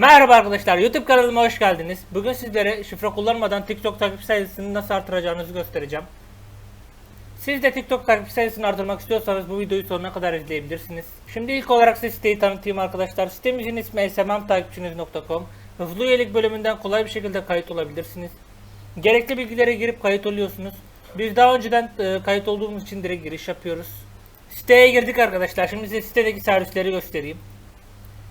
Merhaba arkadaşlar YouTube kanalıma hoş geldiniz. Bugün sizlere şifre kullanmadan TikTok takip sayısını nasıl artıracağınızı göstereceğim. Siz de TikTok takip sayısını artırmak istiyorsanız bu videoyu sonuna kadar izleyebilirsiniz. Şimdi ilk olarak size siteyi tanıtayım arkadaşlar. Sitemizin ismi smmtakipçiniz.com. Hızlı üyelik bölümünden kolay bir şekilde kayıt olabilirsiniz. Gerekli bilgilere girip kayıt oluyorsunuz. Biz daha önceden e, kayıt olduğumuz için direkt giriş yapıyoruz. Siteye girdik arkadaşlar. Şimdi size sitedeki servisleri göstereyim.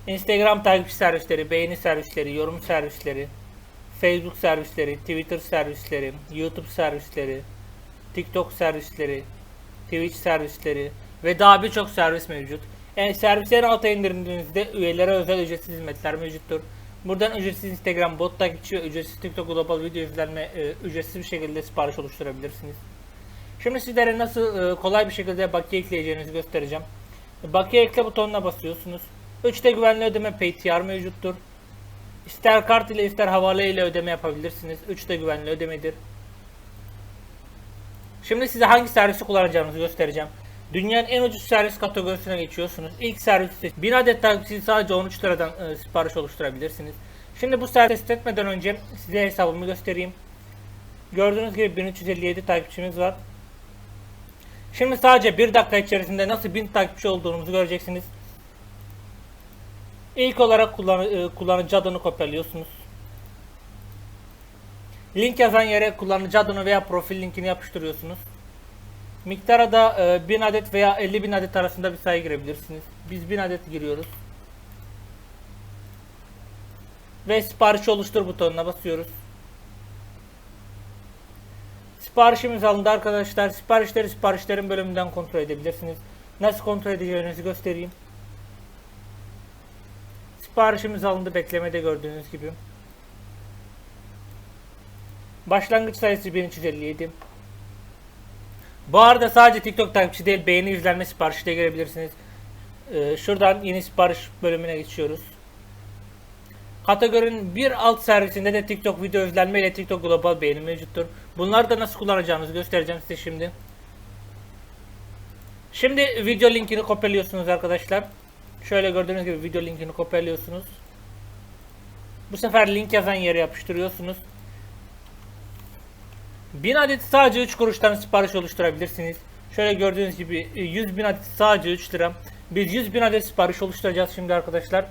Instagram takipçi servisleri, beğeni servisleri, yorum servisleri, Facebook servisleri, Twitter servisleri, YouTube servisleri, TikTok servisleri, Twitch servisleri ve daha birçok servis mevcut. Yani servislerin alta indirdiğinizde üyelere özel ücretsiz hizmetler mevcuttur. Buradan ücretsiz Instagram bot takipçi ve ücretsiz TikTok global video izlenme e, ücretsiz bir şekilde sipariş oluşturabilirsiniz. Şimdi sizlere nasıl e, kolay bir şekilde bakiye ekleyeceğinizi göstereceğim. Bakiye ekle butonuna basıyorsunuz. 3'te güvenli ödeme PTR mevcuttur. İster kart ile ister havale ile ödeme yapabilirsiniz. 3'te güvenli ödemedir. Şimdi size hangi servisi kullanacağınızı göstereceğim. Dünyanın en ucuz servis kategorisine geçiyorsunuz. İlk serviste 1000 adet takipçi sadece 13 liradan e, sipariş oluşturabilirsiniz. Şimdi bu servisi test etmeden önce size hesabımı göstereyim. Gördüğünüz gibi 1357 takipçimiz var. Şimdi sadece 1 dakika içerisinde nasıl 1000 takipçi olduğumuzu göreceksiniz. İlk olarak kullan e, kullanıcı adını kopyalıyorsunuz. Link yazan yere kullanıcı adını veya profil linkini yapıştırıyorsunuz. Miktara da e, 1000 adet veya 50 bin adet arasında bir sayı girebilirsiniz. Biz 1000 adet giriyoruz. Ve sipariş oluştur butonuna basıyoruz. Siparişimiz alındı arkadaşlar. Siparişleri siparişlerin bölümünden kontrol edebilirsiniz. Nasıl kontrol edeceğinizi göstereyim. Siparişimiz alındı beklemede gördüğünüz gibi. Başlangıç sayısı 1357. Bu arada sadece TikTok takipçi değil beğeni izlenme siparişi de girebilirsiniz. Ee, şuradan yeni sipariş bölümüne geçiyoruz. Kategorinin bir alt servisinde de TikTok video izlenme ile TikTok global beğeni mevcuttur. Bunları da nasıl kullanacağınızı göstereceğim size şimdi. Şimdi video linkini kopyalıyorsunuz arkadaşlar. Şöyle gördüğünüz gibi video linkini kopyalıyorsunuz. Bu sefer link yazan yere yapıştırıyorsunuz. 1000 adet sadece 3 kuruştan sipariş oluşturabilirsiniz. Şöyle gördüğünüz gibi 100 bin adet sadece 3 lira. Biz 100 bin adet sipariş oluşturacağız şimdi arkadaşlar.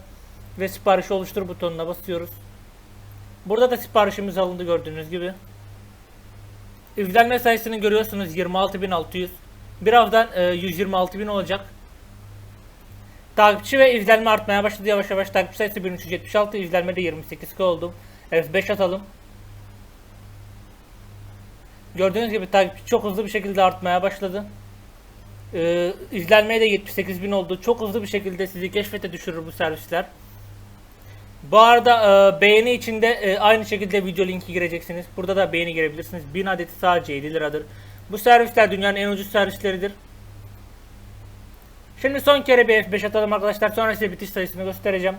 Ve sipariş oluştur butonuna basıyoruz. Burada da siparişimiz alındı gördüğünüz gibi. İzlenme sayısını görüyorsunuz 26.600. Birazdan e, 126.000 olacak. Takipçi ve izlenme artmaya başladı yavaş yavaş. Takipçi sayısı 1376, izlenme de 28k oldu. F5 atalım. Gördüğünüz gibi takipçi çok hızlı bir şekilde artmaya başladı. Ee, izlenmeye de 78.000 oldu. Çok hızlı bir şekilde sizi keşfete düşürür bu servisler. Bu arada e, beğeni içinde e, aynı şekilde video linki gireceksiniz. Burada da beğeni girebilirsiniz. 1000 adeti sadece 7 liradır. Bu servisler dünyanın en ucuz servisleridir. Şimdi son kere bir F5 atalım arkadaşlar. Sonra size bitiş sayısını göstereceğim.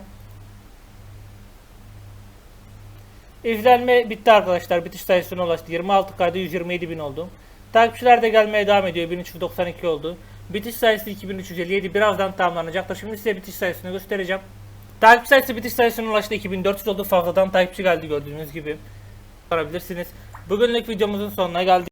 İzlenme bitti arkadaşlar. Bitiş sayısına ulaştı. 26 kaydı 127 bin oldu. Takipçiler de gelmeye devam ediyor. 1392 oldu. Bitiş sayısı 2357. Birazdan tamamlanacaktır. Şimdi size bitiş sayısını göstereceğim. Takipçi sayısı bitiş sayısına ulaştı. 2400 oldu. Fazladan takipçi geldi gördüğünüz gibi. Sorabilirsiniz. Bugünlük videomuzun sonuna geldik.